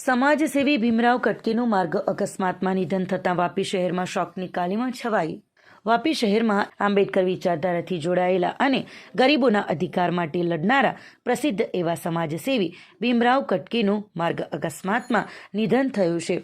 સમાજસેવી ભીમરાવ કટકીનું માર્ગ અકસ્માતમાં નિધન થતાં વાપી શહેરમાં શોકની કાલીમાં છવાઈ. વાપી શહેરમાં આંબેડકર વિચારધારાથી જોડાયેલા અને ગરીબોના અધિકાર માટે લડનારા પ્રસિદ્ધ એવા સમાજસેવી ભીમરાવ કટકીનું માર્ગ અકસ્માતમાં નિધન થયું છે.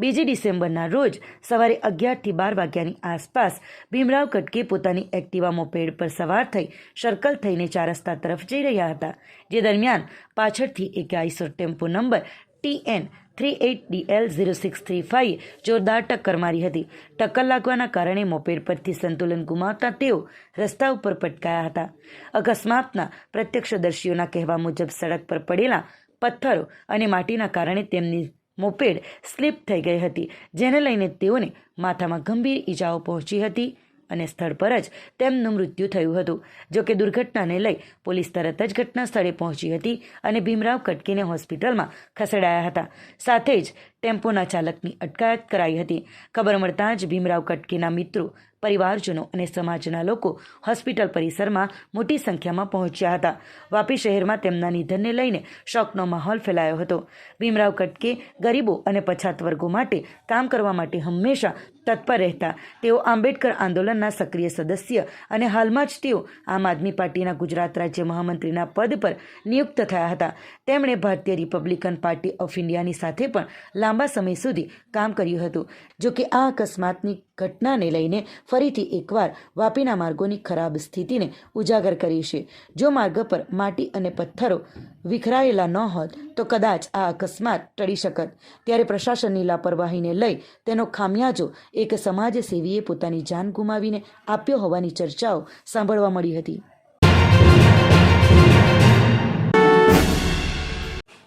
બીજી ડિસેમ્બરના રોજ સવારે અગિયારથી બાર વાગ્યાની આસપાસ ભીમરાવ કટકે પોતાની એક્ટિવા મોપેડ પર સવાર થઈ સર્કલ થઈને ચાર રસ્તા તરફ જઈ રહ્યા હતા, જે દરમિયાન પાછળથી એક Eicher tempo number T N three eight DL zero six three five જોરદાર ટક્કર મારી હતી. ટક્કર લાગવાના કારણે મોપેડ પરથી સંતુલન ગુમાવતા તેઓ રસ્તા ઉપર પટકાયા હતા. અકસ્માતના પ્રત્યક્ષદર્શીઓના કહેવા મુજબ સડક પર પડેલા પથ્થરો અને માટીના કારણે તેમની મોપેડ સ્લીપ થઈ ગઈ હતી, જેને લઈને તેઓને માથામાં ગંભીર ઈજાઓ પહોંચી હતી. અને સ્થળ પર જ તેમનું મૃત્યુ થયું હતું. જો કે દુર્ઘટનાને લઈ પોલીસ તરત જ ઘટના સ્થળે પહોંચી હતી અને ભીમરાવ કટકીને હોસ્પિટલમાં ખસેડાયા હતા. સાથે જ ટેમ્પોના ચાલકની અટકાયત કરાઈ હતી. ખબર મળતાં જ ભીમરાવ કટકીના મિત્રો પરિવારજનો અને સમાજના લોકો હોસ્પિટલ પરિસરમાં મોટી સંખ્યામાં પહોંચ્યા હતા. વાપી શહેરમાં તેમના નિધનને લઈને શોકનો માહોલ ફેલાયો હતો. ભીમરાવ કટકે ગરીબો અને પછાત વર્ગો માટે કામ કરવા માટે હંમેશા તત્પર રહેતા. તેઓ આંબેડકર આંદોલનના સક્રિય સદસ્ય અને હાલમાં જ તેઓ આમ આદમી પાર્ટીના ગુજરાત રાજ્ય મહામંત્રીના પદ પર નિયુક્ત થયા હતા. તેમણે ભારતીય રિપબ્લિકન પાર્ટી ઓફ ઇન્ડિયાની સાથે પણ લાંબા સમય સુધી કામ કર્યું હતું. જોકે આ અકસ્માતની ઘટનાને લઈને ફરીથી એકવાર વાપીના માર્ગોની ખરાબ સ્થિતિને ઉજાગર કરી છે. જો માર્ગ પર માટી અને પથ્થરો વિખરાયેલા ન હોત, તો કદાચ આ અકસ્માત ટળી શકત. ત્યારે પ્રશાસનની લાપરવાહીને લઈ તેનો ખામિયાજો એક સમાજસેવીએ પોતાની જાન ગુમાવીને આપ્યો હોવાની ચર્ચાઓ સાંભળવા મળી હતી.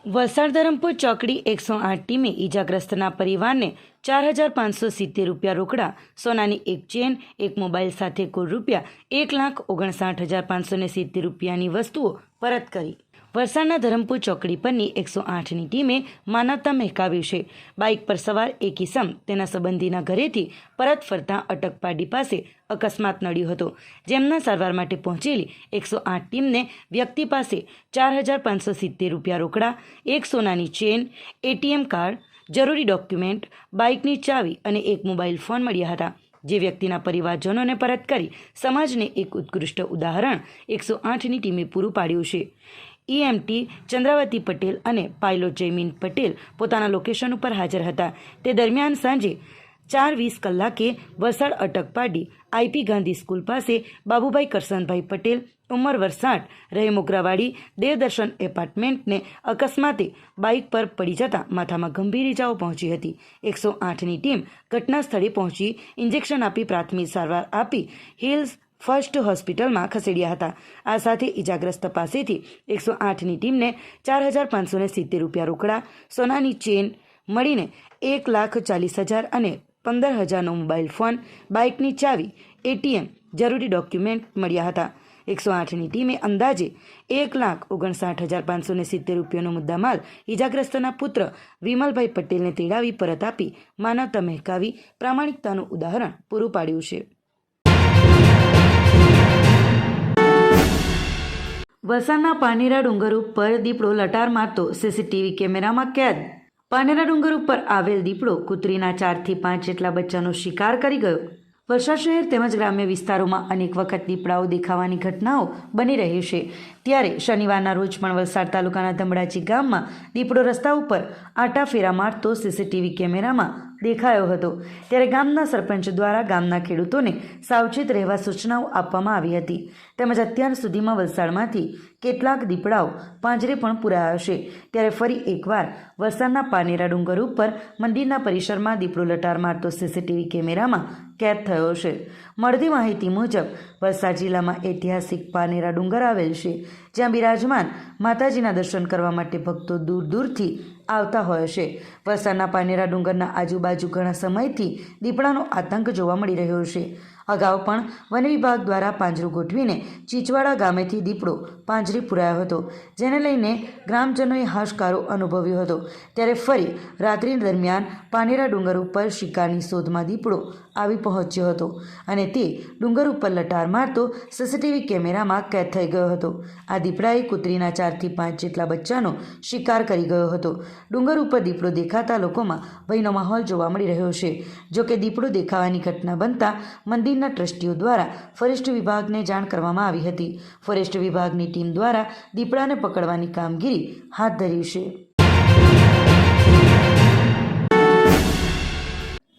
વલસાડ ધરમપુર ચોકડી એકસો આઠ ટીમે ઈજાગ્રસ્તના પરિવારને ચાર હજાર પાંચસો સિત્તેર રૂપિયા રોકડા, સોનાની એક ચેન, એક મોબાઈલ સાથે કુલ રૂપિયા એક લાખ ઓગણસાઠ હજાર પાંચસો ને સિત્તેર રૂપિયાની વસ્તુઓ પરત કરી. વલસાડના ધરમપુર ચોકડી પરની એકસો આઠની ટીમે માનવતા મહેકાવ્યું છે. બાઇક પર સવાર એક ઇસમ તેના સંબંધીના ઘરેથી પરત ફરતા અટકપાડી પાસે અકસ્માત નડ્યો હતો. જેમના સારવાર માટે પહોંચેલી એકસો આઠ ટીમને વ્યક્તિ પાસે ચાર હજાર પાંચસો સિત્તેર રૂપિયા રોકડા, એક સોનાની ચેન, એટીએમ કાર્ડ, જરૂરી ડોક્યુમેન્ટ, બાઇકની ચાવી અને એક મોબાઈલ ફોન મળ્યા હતા. જે વ્યક્તિના પરિવારજનોને પરત કરી સમાજને એક ઉત્કૃષ્ટ ઉદાહરણ એકસો આઠની ટીમે પૂરું પાડ્યું છે. ઈએમટી ચંદ્રાવતી પટેલ અને પાયલોટ જયમીન પટેલ પોતાના લોકેશન ઉપર હાજર હતા. તે દરમિયાન સાંજે ચાર વીસ કલાકે વલસાડ અટક પાડી આઈપી ગાંધી સ્કૂલ પાસે બાબુભાઈ કરસનભાઈ પટેલ, ઉંમર વરસાટ રહે મોગરાવાડી દેવદર્શન એપાર્ટમેન્ટને અકસ્માતે બાઇક પર પડી જતા માથામાં ગંભીર ઇજાઓ પહોંચી હતી. એકસો આઠની ટીમ ઘટના સ્થળે પહોંચી ઇન્જેક્શન આપી પ્રાથમિક સારવાર આપી હિલ્સ ફર્સ્ટ હોસ્પિટલમાં ખસેડ્યા હતા. આ સાથે ઇજાગ્રસ્ત પાસેથી એકસો આઠની ટીમને ચાર હજાર પાંચસો સિત્તેર રૂપિયા રોકડા, સોનાની ચેન મળીને એક લાખ ચાલીસ હજાર અને પંદર હજારનો મોબાઈલ ફોન, બાઇકની ચાવી, એટીએમ જરૂરી ડોક્યુમેન્ટ મળ્યા હતા. એકસો આઠની ટીમે અંદાજે એક લાખ ઓગણસાઠ હજાર પાંચસો સિત્તેર રૂપિયાનો મુદ્દામાલ ઇજાગ્રસ્તના પુત્ર વિમલભાઈ પટેલને તેડાવી પરત આપી માનવતા મહેકાવી પ્રામાણિકતાનું ઉદાહરણ પૂરું પાડ્યું છે. વલસાડના પાનેરા ડુંગર ઉપર દીપડો લટાર મારતો સીસીટીવી કેમેરામાં કેદ. પાનેરા ડુંગર ઉપર આવેલ દીપડો કૂતરીના ચારથી પાંચ જેટલા બચ્ચાનો શિકાર કરી ગયો. વલસાડ શહેર તેમજ ગ્રામ્ય વિસ્તારોમાં અનેક વખત દીપડાઓ દેખાવાની ઘટનાઓ બની રહી છે. ત્યારે શનિવારના રોજ પણ વલસાડ તાલુકાના ધમડાચી ગામમાં દીપડો રસ્તા ઉપર આટા ફેરા મારતો સીસીટીવી કેમેરામાં દેખાયો હતો. ત્યારે ગામના સરપંચ દ્વારા ગામના ખેડૂતોને સાવચેત રહેવા સૂચનાઓ આપવામાં આવી હતી. તેમજ અત્યાર સુધીમાં વલસાડમાંથી કેટલાક દીપડાઓ પાંજરે પણ પુરાયા છે. ત્યારે ફરી એકવાર વલસાડના પાનેરા ડુંગર ઉપર મંદિરના પરિસરમાં દીપડો લટાર મારતો સીસીટીવી કેમેરામાં કેદ થયો છે. મળતી માહિતી મુજબ, વલસાડ જિલ્લામાં ઐતિહાસિક પાનેરા ડુંગર આવેલ છે, જ્યાં બિરાજમાન માતાજીના દર્શન કરવા માટે ભક્તો દૂર દૂરથી આવતા હોય છે. વલસાડના પાનેરા ડુંગરના આજુબાજુ ઘણા સમયથી દીપડાનો આતંક જોવા મળી રહ્યો છે. અગાઉ પણ વન વિભાગ દ્વારા પાંજરું ગોઠવીને ચીચવાડા ગામેથી દીપડો પાંજરી પુરાયો હતો. જેને લઈને ગ્રામજનોએ હાશકારો અનુભવ્યો હતો. ત્યારે ફરી રાત્રિ દરમિયાન પાનેરા ડુંગર ઉપર શિકારની શોધમાં દીપડો આવી પહોંચ્યો હતો અને તે ડુંગર ઉપર લટાર મારતો સીસીટીવી કેમેરામાં કેદ થઈ ગયો હતો. આ દીપડાએ કૂતરીના ચારથી પાંચ જેટલા બચ્ચાનો શિકાર કરી ગયો હતો. ડુંગર ઉપર દીપડો દેખાતા લોકોમાં ભયનો માહોલ જોવા મળી રહ્યો છે. જોકે દીપડો દેખાવાની ઘટના બનતા મંદિરના ટ્રસ્ટીઓ દ્વારા ફોરેસ્ટ વિભાગને જાણ કરવામાં આવી હતી. ફોરેસ્ટ વિભાગની ટીમ દ્વારા દીપડાને પકડવાની કામગીરી હાથ ધરી છે.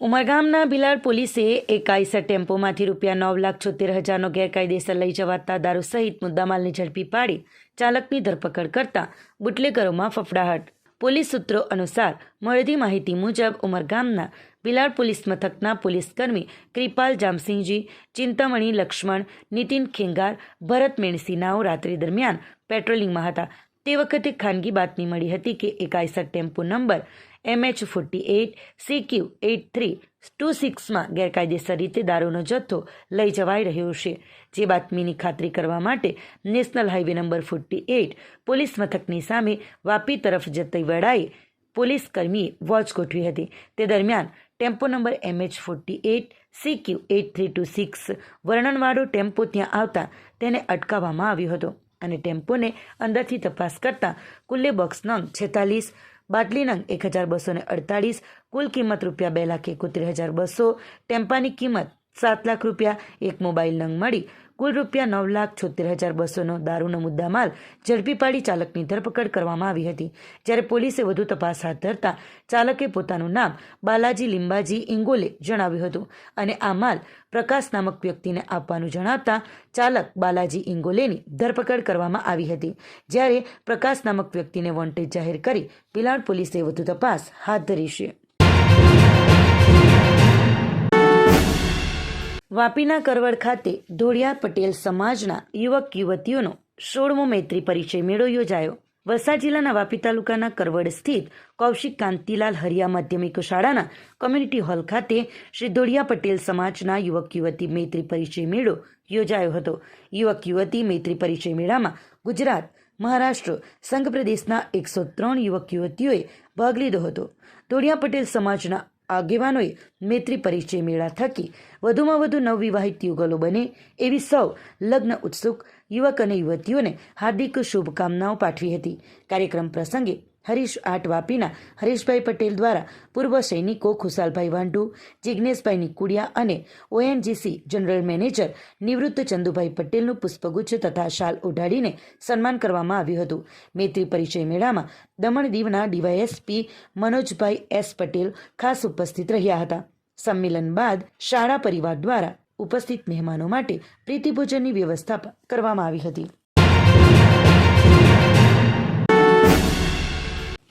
ઉમરગામના ભિલાડ પોલીસે એક આઈસર ટેમ્પોમાંથી રૂપિયા નવ લાખ છોતેર હજારનો ગેરકાયદેસર લઈ જવાતા દારૂ સહિત મુદ્દામાલની ઝડપી પાડી ચાલકની ધરપકડ કરતા બુટલેગરોમાં ફફડાહટ પોલીસ સૂત્રો અનુસાર મળતી માહિતી મુજબ ઉમરગામના બિલાડ પોલીસ મથકના પોલીસકર્મી કૃપાલ જામસિંહજી, ચિંતામણી લક્ષ્મણ, નીતિન ખેંગાર, ભરત મેણસીનાઓ રાત્રિ દરમિયાન પેટ્રોલિંગમાં હતા. તે વખતે ખાનગી બાતમી મળી હતી કે એક tempo number MH forty eight CQ eight three two સિક્સમાં ગેરકાયદેસર રીતે દારૂનો જથ્થો લઈ જવાઈ રહ્યો છે. જે બાતમીની ખાતરી કરવા માટે national highway number forty eight police મથકની સામે વાપી તરફ જતી વેળાએ પોલીસ કર્મીએ વોચ ગોઠવી હતી. તે દરમિયાન tempo number MH forty eight CQ eight three two six વર્ણનવાળો tempo ત્યાં આવતા તેને અટકાવવામાં આવ્યો હતો અને ટેમ્પોને અંદરથી તપાસ કરતાં કુલ્લે બોક્સ નંગ છેતાલીસ બાટલી નંગ એક હજાર બસો અડતાળીસ, કુલ કિંમત રૂપિયા બે લાખ એકોતેર હજાર બસો, ટેમ્પાની કિંમત સાત લાખ રૂપિયા, એક મોબાઈલ નંગ મળી કુલ રૂપિયા નવ લાખ છોતેર હજાર બસોનો દારૂનો મુદ્દામાલ ઝડપી પાડી ચાલકની ધરપકડ કરવામાં આવી હતી. જ્યારે પોલીસે વધુ તપાસ હાથ ધરતા ચાલકે પોતાનું નામ બાલાજી લિંબાજી ઇંગોલે જણાવ્યું હતું અને આ માલ પ્રકાશ નામક વ્યક્તિને આપવાનું જણાવતા ચાલક બાલાજી ઇંગોલેની ધરપકડ કરવામાં આવી હતી. જ્યારે પ્રકાશ નામક વ્યક્તિને વોન્ટેજ જાહેર કરી પિલાડ પોલીસે વધુ તપાસ હાથ ધરી છે. વાપીના કરવડ ખાતે ધોળિયા પટેલ સમાજના યુવક યુવતીઓનો સોળમો મૈત્રી પરિચય મેળો યોજાયો. વલસાડ જિલ્લાના વાપી તાલુકાના કરવડ સ્થિત કૌશિક કાંતિલાલ હરિયા માધ્યમિક શાળાના કોમ્યુનિટી હોલ ખાતે શ્રી ધોળિયા પટેલ સમાજના યુવક યુવતી મૈત્રી પરિચય મેળો યોજાયો હતો. યુવક યુવતી મૈત્રી પરિચય મેળામાં ગુજરાત, મહારાષ્ટ્ર, સંઘ પ્રદેશના એકસો ત્રણ યુવક યુવતીઓએ ભાગ લીધો હતો. ધોળિયા પટેલ સમાજના આગેવાનોએ મૈત્રી પરિચય મેળા થકી વધુમાં વધુ નવવિવાહિત યુગલો બને એવી સૌ લગ્ન ઉત્સુક યુવક અને યુવતીઓને હાર્દિક શુભકામનાઓ પાઠવી હતી. કાર્યક્રમ પ્રસંગે હરીશ આટ વાપીના હરીશભાઈ પટેલ દ્વારા પૂર્વ સૈનિકો ખુશાલભાઈ વાંઢુ જિજ્ઞેશભાઈ નિકુડિયા અને ઓએનજીસી જનરલ મેનેજર નિવૃત્ત ચંદુભાઈ પટેલનું પુષ્પગુચ્છ તથા શાલ ઓઢાડીને સન્માન કરવામાં આવ્યું હતું. મૈત્રી પરિચય મેળામાં દમણ દીવના ડીવાયએસપી મનોજભાઈ એસ પટેલ ખાસ ઉપસ્થિત રહ્યા હતા. સંમેલન બાદ શાળા પરિવાર દ્વારા ઉપસ્થિત મહેમાનો માટે પ્રીતિભોજનની વ્યવસ્થા કરવામાં આવી હતી.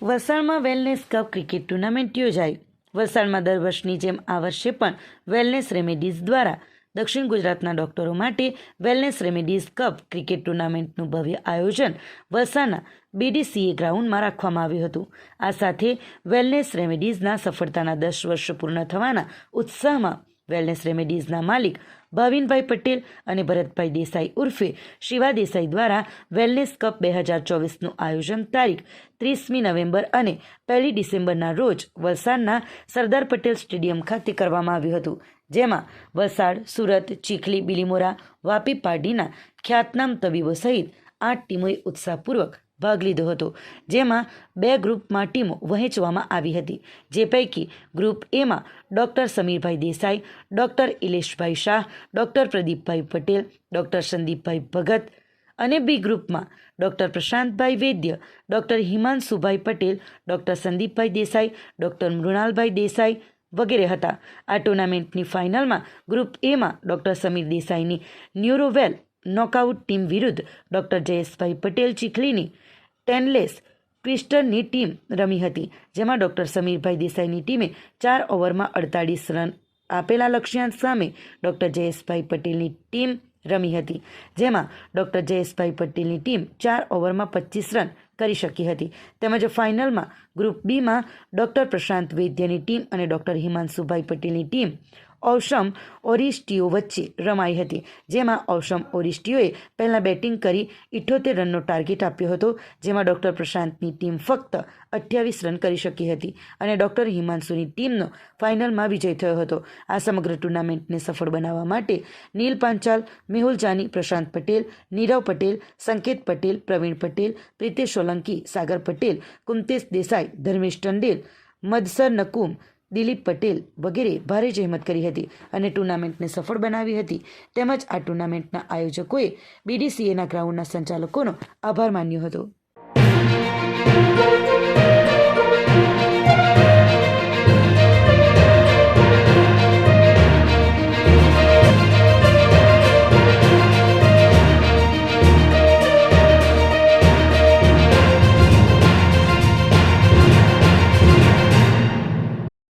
વલસાડમાં વેલનેસ કપ ક્રિકેટ ટુર્નામેન્ટ યોજાઈ વલસાડમાં દર વર્ષની જેમ આ વર્ષે પણ વેલનેસ રેમેડીઝ દ્વારા દક્ષિણ ગુજરાતના ડોક્ટરો માટે વેલનેસ રેમેડીઝ કપ ક્રિકેટ ટુર્નામેન્ટનું ભવ્ય આયોજન વલસાડના બીડીસીએ ગ્રાઉન્ડમાં રાખવામાં આવ્યું હતું. આ સાથે વેલનેસ રેમેડીઝના સફળતાના દસ વર્ષ પૂર્ણ થવાના ઉત્સાહમાં વેલનેસ રેમેડીઝના માલિક ભાવિનભાઈ પટેલ અને ભરતભાઈ દેસાઈ ઉર્ફે શિવા દેસાઈ દ્વારા વેલનેસ કપ બે હજાર ચોવીસનું આયોજન તારીખ ત્રીસમી નવેમ્બર અને પહેલી ડિસેમ્બરના રોજ વલસાડના સરદાર પટેલ સ્ટેડિયમ ખાતે કરવામાં આવ્યું હતું, જેમાં વલસાડ, સુરત, ચીખલી, બિલીમોરા, વાપી પાર્ટીના ખ્યાતનામ તબીબો સહિત આઠ ટીમોએ ઉત્સાહપૂર્વક ભાગ લીધો હતો, જેમાં બે ગ્રુપમાં ટીમો વહેંચવામાં આવી હતી. જે પૈકી ગ્રુપ એમાં doctor Samirbhai Desai, doctor Ileshbhai Shah, doctor Pradeepbhai Patel, doctor Sandeepbhai Bhagat અને બી ગ્રુપમાં doctor Prashantbhai Vaidya, doctor Himanshubhai Patel, doctor Sandeepbhai Desai, doctor મૃણાલભાઈ Desai વગેરે હતા. આ ટુર્નામેન્ટની ફાઇનલમાં ગ્રુપ એમાં ડૉક્ટર સમીર દેસાઈની ન્યુરોવેલ નોકઆઉટ ટીમ વિરુદ્ધ ડૉક્ટર જયેશભાઈ પટેલ ચીખલીની ટેનલેસ ટ્વિસ્ટરની ટીમ રમી હતી, જેમાં ડૉક્ટર સમીરભાઈ દેસાઈની ટીમે ચાર ઓવરમાં અડતાળીસ રન આપેલા લક્ષ્યાંક સામે ડૉક્ટર જયેશભાઈ પટેલની ટીમ રમી હતી, જેમાં ડૉક્ટર જયેશભાઈ પટેલની ટીમ ચાર ઓવરમાં પચીસ રન કરી શકી હતી. તેમજ ફાઇનલમાં ગ્રુપ બીમાં ડૉક્ટર પ્રશાંત વૈદ્યની ટીમ અને ડૉક્ટર હિમાંશુભાઈ પટેલની ટીમ ઓશમ ઓરિસ્ટીઓ વચ્ચે રમાઈ હતી. જેમાં ઓશમ ઓરિસ્ટીઓએ પહેલાં બેટિંગ કરી ઇઠ્ઠોતેર રનનો ટાર્ગેટ આપ્યો હતો, જેમાં ડૉક્ટર પ્રશાંતની ટીમ ફક્ત અઠ્યાવીસ રન કરી શકી હતી અને ડૉક્ટર હિમાંશુની ટીમનો ફાઇનલમાં વિજય થયો હતો. આ સમગ્ર ટુર્નામેન્ટને સફળ બનાવવા માટે નીલ પાંચાલ, મેહુલ જાની, પ્રશાંત પટેલ, નીરવ પટેલ, સંકેત પટેલ, પ્રવીણ પટેલ, પ્રીતેશ સોલંકી, સાગર પટેલ કુમતેશ દેસાઈ, ધર્મેશ ટંડેલ, મદસર નકુમ દિલીપ પટેલ વગેરે ભારે જહેમત કરી હતી અને ટુર્નામેન્ટને સફળ બનાવી હતી. તેમજ આ ટુર્નામેન્ટના આયોજકોએ બીડીસીએના ગ્રાઉન્ડના સંચાલકોનો આભાર માન્યો હતો.